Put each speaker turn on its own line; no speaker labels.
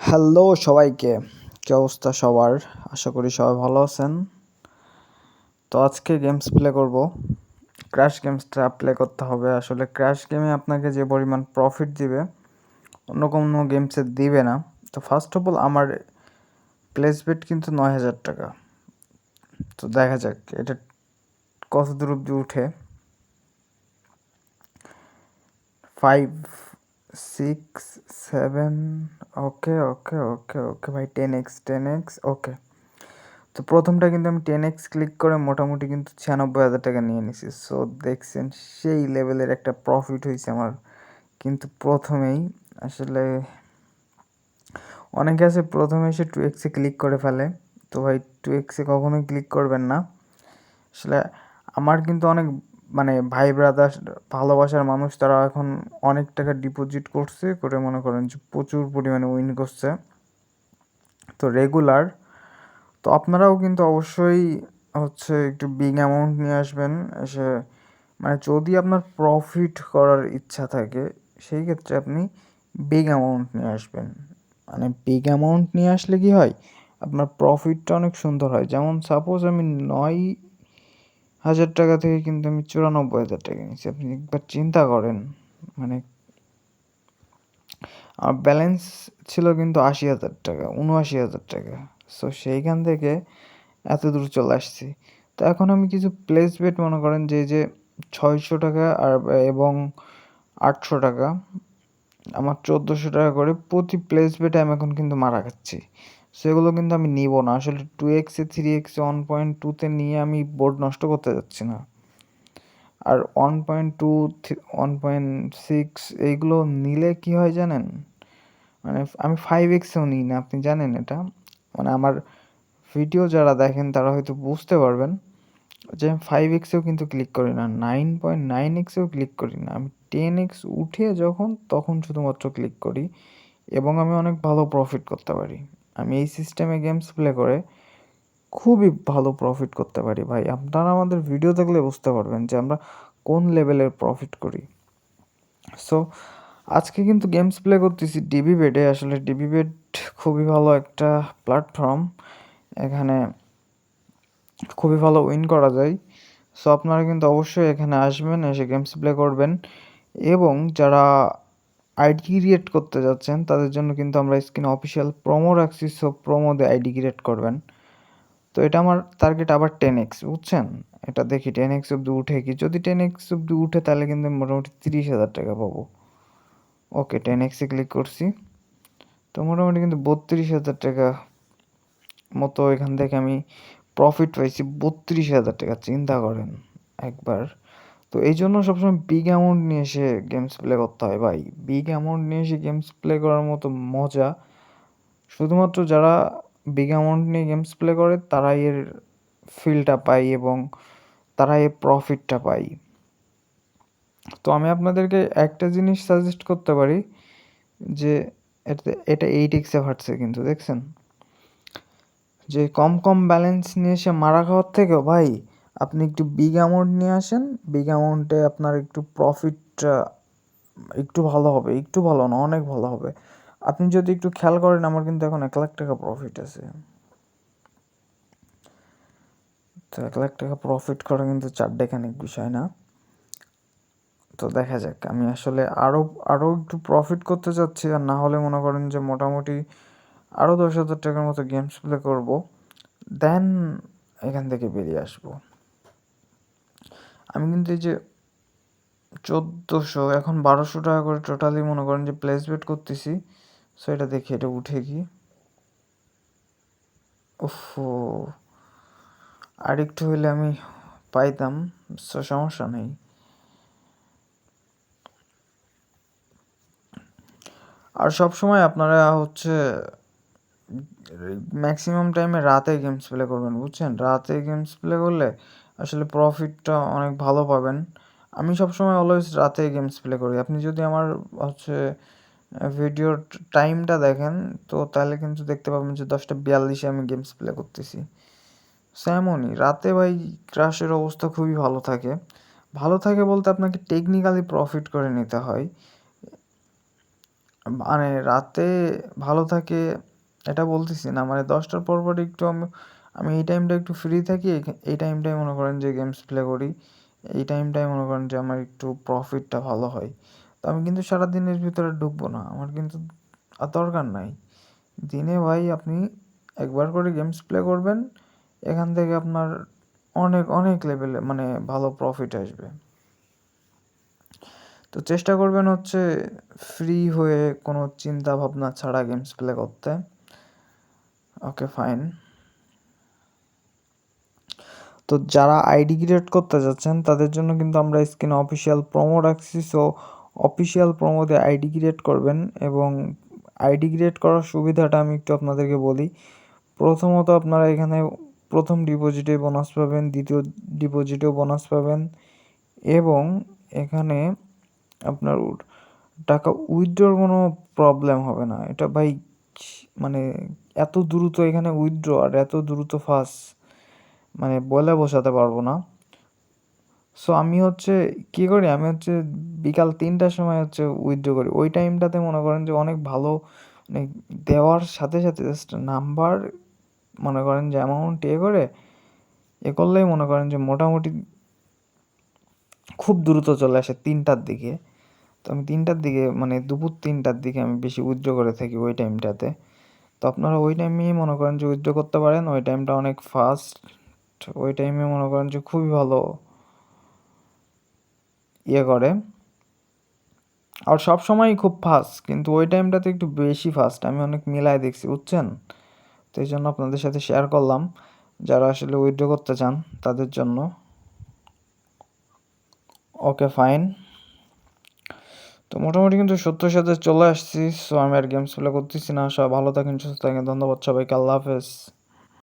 Hello সবাইকে, কী অবস্থা সবার? আশা করি সবাই ভালো আছেন। তো আজকে গেমস প্লে করব। ক্র্যাশ গেমসটা প্লে করতে হবে। আসলে ক্র্যাশ গেমে আপনাকে যে পরিমাণ প্রফিট দিবে, অন্য কোনো গেমসে দিবে না। তো ফার্স্ট অফ অল আমার প্লেস বেট কিন্তু নয় হাজার টাকা। তো দেখা যাক, এটা কত দূর অব্দি উঠে? Five six seven okay okay okay okay ভাই ten X ten X okay তো প্রথমটা কিন্তু আমি টেন এক্স ক্লিক করে মোটামুটি কিন্তু ছিয়ানব্বই হাজার টাকা নিয়ে নিছি। সো দেখছেন, সেই লেভেলের একটা প্রফিট হয়েছে আমার। কিন্তু প্রথমেই আসলে অনেকে আছে প্রথমে এসে টু এক্সে ক্লিক করে ফেলে। তো ভাই টু এক্সে কখনোই ক্লিক করবেন না। আসলে আমার কিন্তু অনেক মানে ভাই ব্রাদার ভালোবাসার মানুষ তারা এখন অনেক টাকা ডিপোজিট করছে করে মনে করেন যে প্রচুর পরিমাণে উইন করছে। তো রেগুলার তো আপনারাও কিন্তু অবশ্যই হচ্ছে একটু বিগ অ্যামাউন্ট নিয়ে আসবেন এসে মানে যদি আপনার প্রফিট করার ইচ্ছা থাকে, সেই ক্ষেত্রে আপনি বিগ অ্যামাউন্ট নিয়ে আসবেন। মানে বিগ অ্যামাউন্ট নিয়ে আসলে কি হয়? আপনার প্রফিটটা অনেক সুন্দর হয়। যেমন সাপোজ আমি নয় হাজার টাকা থেকে কিন্তু আমি চুরানব্বই হাজার টাকা নিয়েছি। আপনি একবার চিন্তা করেন মানে আমার ব্যালেন্স ছিল কিন্তু আশি হাজার টাকা, উনআশি হাজার টাকা। সো সেইখান থেকে এত দূর চলে আসছি। তো এখন আমি কিছু প্লেস বেট মনে করেন যে যে ছয়শো টাকা আর, এবং আটশো টাকা, আমার চোদ্দোশো টাকা করে প্রতি প্লেস বেটে আমি এখন কিন্তু মারা খাচ্ছি। সেগুলো কিন্তু আমি নিব না। আসলে টু এক্সে থ্রি এক্সে ওয়ান পয়েন্ট টুতে নিয়ে আমি বোর্ড নষ্ট করতে যাচ্ছি না। আর one point two one point six এইগুলো নিলে কি হয় জানেন? মানে আমি ফাইভ এক্সেও নিই না, আপনি জানেন এটা। মানে আমার ভিডিও যারা দেখেন তারা হয়তো বুঝতে পারবেন যে আমি ফাইভ এক্সেও কিন্তু ক্লিক করি না নাইন পয়েন্ট নাইন এক্সেও ক্লিক করি না। আমি টেন এক্স উঠে যখন, তখন শুধুমাত্র ক্লিক করি এবং আমি অনেক ভালো প্রফিট করতে পারি। আমি এই সিস্টেমে গেমস প্লে করে খুবই ভালো প্রফিট করতে পারি, ভাই। আপনারা আমাদের ভিডিও দেখলে বুঝতে পারবেন যে আমরা কোন লেভেলের প্রফিট করি। সো আজকে কিন্তু গেমস প্লে করতেছি ডিবি বেডে আসলে ডিবি বেড খুবই ভালো একটা প্ল্যাটফর্ম এখানে খুবই ভালো উইন করা যায়। সো আপনারা কিন্তু অবশ্যই এখানে আসবেন, এসে গেমস প্লে করবেন। এবং যারা আইডি ক্রিয়েট করতে যাচ্ছেন, তাদের জন্য কিন্তু আমরা স্ক্রিনে অফিসিয়াল প্রোমো রাখছি সো প্রোমো দিয়ে আইডি ক্রিয়েট করবেন। তো এটা আমার টার্গেট আবার টেন এক্স বুঝছেন? এটা দেখি টেন এক্স অব্দি উঠে কি? যদি টেন এক্স অব্দি উঠে, তাহলে কিন্তু মোটামুটি তিরিশ হাজার টাকা পাবো। ওকে টেন এক্সে ক্লিক করছি। তো মোটামুটি কিন্তু বত্রিশ হাজার টাকা মতো এখান থেকে আমি প্রফিট পাইছি। বত্রিশ হাজার টাকা, চিন্তা করেন। একবার তো এই জন্য সবসময় বিগ অ্যামাউন্ট নিয়ে এসে গেমস প্লে করতে হয়। ভাই বিগ অ্যামাউন্ট নিয়ে এসে গেমস প্লে করার মতো মজা শুধুমাত্র যারা বিগ অ্যামাউন্ট নিয়ে গেমস প্লে করে, তারাই এর ফিলটা পায় এবং তারা এর প্রফিটটা পায়। তো আমি আপনাদেরকে একটা জিনিস সাজেস্ট করতে পারি যে এটা এটা এইট এক্সে ফাটছে কিন্তু, দেখছেন? যে কম কম ব্যালেন্স নিয়ে এসে মারা খাওয়ার থেকেও, ভাই আপনি একটু বিগ অ্যামাউন্ট নিয়ে আসেন বিগ অ্যামাউন্টে আপনার একটু প্রফিটটা একটু ভালো হবে, একটু ভালো না, অনেক ভালো হবে। আপনি যদি একটু খেয়াল করেন, আমার কিন্তু এখন এক লাখ টাকা প্রফিট আছে। তো এক লাখ টাকা প্রফিট করা কিন্তু চারটেখানিক বিষয় না। তো দেখা যাক, আমি আসলে আরও আরও একটু প্রফিট করতে চাচ্ছি, আর না হলে মনে করেন যে মোটামুটি আরও দশ হাজার টাকার মতো গেমস প্লে করব। দেন এখান থেকে বেরিয়ে আসব। আমি কিন্তু এই যে চোদ্দোশো, এখন বারোশো টাকা করে টোটালি মনে করেন যে প্লেস বেট করতেছি সো এটা দেখি, এটা উঠে কি? ওফো আর একটু হইলে আমি পাইতাম সো সমস্যা নেই। আর সব সময় আপনারা হচ্ছে ম্যাক্সিমাম টাইমে রাতে গেমস প্লে করবেন, বুঝছেন? রাতে গেমস প্লে করলে আসলে প্রফিটটা অনেক ভালো পাবেন। আমি সবসময় অলওয়েজ রাতে গেমস প্লে করি। আপনি যদি আমার হচ্ছে ভিডিওর টাইমটা দেখেন, তো তাহলে কিন্তু দেখতে পাবেন যে দশটা বিয়াল্লিশে আমি গেমস প্লে করতেছি। স্যামনই রাতে ভাই ক্রাশের অবস্থা খুবই ভালো থাকে। ভালো থাকে বলতে আপনাকে টেকনিক্যালি প্রফিট করে নিতে হয়। মানে রাতে ভালো থাকে, এটা বলতেছি না। মানে দশটার পর পর একটু আমি আমি এই টাইমটা একটু ফ্রি থাকি, এই- টাইমটাই মনে করেন যে গেমস প্লে করি, এই টাইমটাই মনে করেন যে আমার একটু প্রফিটটা ভালো হয়। তো আমি কিন্তু সারা দিনের ভিতরে ঢুকবো না, আমার কিন্তু আর দরকার নাই। দিনে ভাই আপনি একবার করে গেমস প্লে করবেন, এখান থেকে আপনার অনেক অনেক লেভেলে মানে ভালো প্রফিট আসবে। তো চেষ্টা করবেন হচ্ছে ফ্রি হয়ে কোনো চিন্তা ভাবনা ছাড়া গেমস প্লে করতে। ওকে ফাইন তো যারা আইডি ক্রিয়েট করতে যাচ্ছেন, তাদের জন্য কিন্তু আমরা স্ক্রিনে অফিসিয়াল প্রোমো রাখছি। সো অফিসিয়াল প্রোমোতে আইডি ক্রিয়েট করবেন এবং আইডি ক্রিয়েট করার সুবিধাটা আমি একটু আপনাদেরকে বলি। প্রথমত আপনারা এখানে প্রথম ডিপোজিটে বোনাস পাবেন, দ্বিতীয় ডিপোজিটেও বোনাস পাবেন এবং এখানে আপনার টাকা উইথড্রর কোনো প্রবলেম হবে না। এটা ভাই মানে এত দ্রুত এখানে উইথড্র আর এত দ্রুত ফাস্ট মানে বলে বোঝাতে পারব না। সো আমি হচ্ছে কী করি? আমি হচ্ছে বিকাল তিনটার সময় হচ্ছে উইথড্র করি। ওই টাইমটাতে মনে করেন যে অনেক ভালো মানে দেওয়ার সাথে সাথে জাস্ট নাম্বার মনে করেন যে অ্যামাউন্ট এ করে, এ করলেই মনে করেন যে মোটামুটি খুব দ্রুত চলে আসে তিনটার দিকে। তো আমি তিনটার দিকে মানে দুপুর তিনটার দিকে আমি বেশি উইথড্র করে থাকি ওই টাইমটাতে তো আপনারা ওই টাইমেই মনে করেন যে উইথড্র করতে পারেন, ওই টাইমটা অনেক ফাস্ট ওই টাইমে মনে করেন যে খুবই ভালো ইয়ে করে। আর সব সময়ই খুব ফাস্ট কিন্তু ওই টাইমটাতে একটু বেশি ফাস্ট আমি অনেক মিলায় দেখছি, বুঝছেন? তো এই জন্য আপনাদের সাথে শেয়ার করলাম, যারা আসলে উইথড্র করতে চান তাদের জন্য। ওকে ফাইন তো মোটামুটি কিন্তু সত্যর সাথে চলে আসছি সো আমি আর গেমস প্লে করতেছি না সব ভালো থাকেন, সুস্থ থাকেন, ধন্যবাদ সবাইকে, আল্লাহ হাফেজ।